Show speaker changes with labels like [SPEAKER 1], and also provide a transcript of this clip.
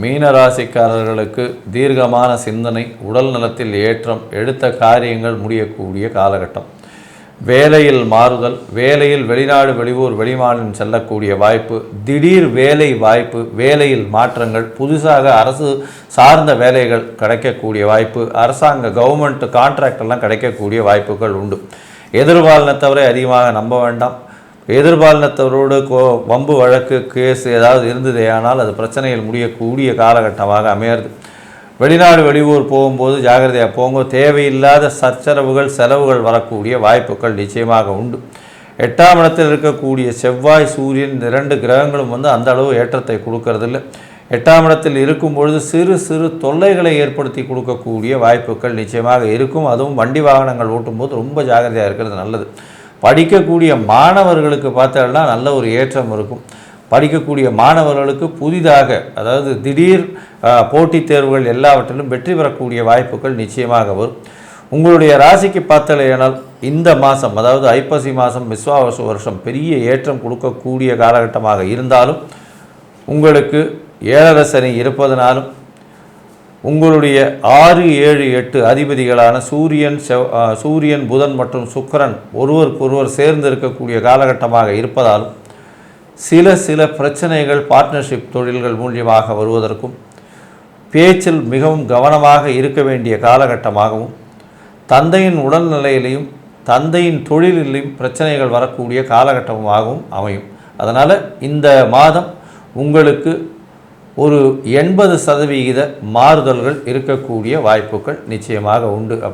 [SPEAKER 1] மீனராசிக்காரர்களுக்கு தீர்க்கமான சிந்தனை உடல் நலத்தில் ஏற்றம் எடுத்த காரியங்கள் முடியக்கூடிய காலகட்டம். வேலையில் மாறுதல் வேலையில் வெளிநாடு வெளியூர் வெளிமாநிலம் செல்லக்கூடிய வாய்ப்பு திடீர் வேலை வாய்ப்பு வேலையில் மாற்றங்கள் புதுசாக அரசு சார்ந்த வேலைகள் கிடைக்கக்கூடிய வாய்ப்பு அரசாங்க கவர்மெண்ட் கான்ட்ராக்டெல்லாம் கிடைக்கக்கூடிய வாய்ப்புகள் உண்டு. எதிர்பாலனத்தவரை அதிகமாக நம்ப வேண்டாம். எதிர்பாலினத்தவரோடு கோ வம்பு வழக்கு கேஸ் ஏதாவது இருந்ததே ஆனால் அது பிரச்சனையில் முடியக்கூடிய காலகட்டமாக அமையிறது. வெளிநாடு வெளியூர் போகும்போது ஜாகிரதையாக போங்க. தேவையில்லாத சச்சரவுகள் செலவுகள் வரக்கூடிய வாய்ப்புகள் நிச்சயமாக உண்டு. எட்டாம் இடத்தில் இருக்கக்கூடிய செவ்வாய் சூரியன் இந்த இரண்டு கிரகங்களும் வந்து அந்த அளவு ஏற்றத்தை கொடுக்கறதில்ல. எட்டாம் இடத்தில் இருக்கும் பொழுது சிறு சிறு தொல்லைகளை ஏற்படுத்தி கொடுக்கக்கூடிய வாய்ப்புகள் நிச்சயமாக இருக்கும். அதுவும் வண்டி வாகனங்கள் ஓட்டும்போது ரொம்ப ஜாகிரதையாக இருக்கிறது நல்லது. படிக்கக்கூடிய மாணவர்களுக்கு பார்த்தோம்னா நல்ல ஒரு ஏற்றம் இருக்கும். படிக்கக்கூடிய மாணவர்களுக்கு புதிதாக அதாவது திடீர் போட்டித் தேர்வுகள் எல்லாவற்றிலும் வெற்றி பெறக்கூடிய வாய்ப்புகள் நிச்சயமாக வரும். உங்களுடைய ராசிக்கு பார்த்தலையானால் இந்த மாதம் அதாவது ஐப்பசி மாதம் விஸ்வாவசு வருஷம் பெரிய ஏற்றம் கொடுக்கக்கூடிய காலகட்டமாக இருந்தாலும் உங்களுக்கு ஏழரசனி இருப்பதனாலும் உங்களுடைய ஆறு ஏழு எட்டு அதிபதிகளான சூரியன் செவ் சூரியன் புதன் மற்றும் சுக்கரன் ஒருவருக்கொருவர் சேர்ந்து இருக்கக்கூடிய காலகட்டமாக இருப்பதாலும் சில சில பிரச்சனைகள் பார்ட்னர்ஷிப் தொழில்கள் மூலியமாக வருவதற்கும் பேச்சில் மிகவும் கவனமாக இருக்க வேண்டிய காலகட்டமாகவும் தந்தையின் உடல்நிலையிலையும் தந்தையின் தொழிலிலையும் பிரச்சனைகள் வரக்கூடிய காலகட்டமாகவும் அமையும். அதனால் இந்த மாதம் உங்களுக்கு ஒரு எண்பது சதவிகித மாறுதல்கள் இருக்கக்கூடிய வாய்ப்புகள் நிச்சயமாக உண்டு.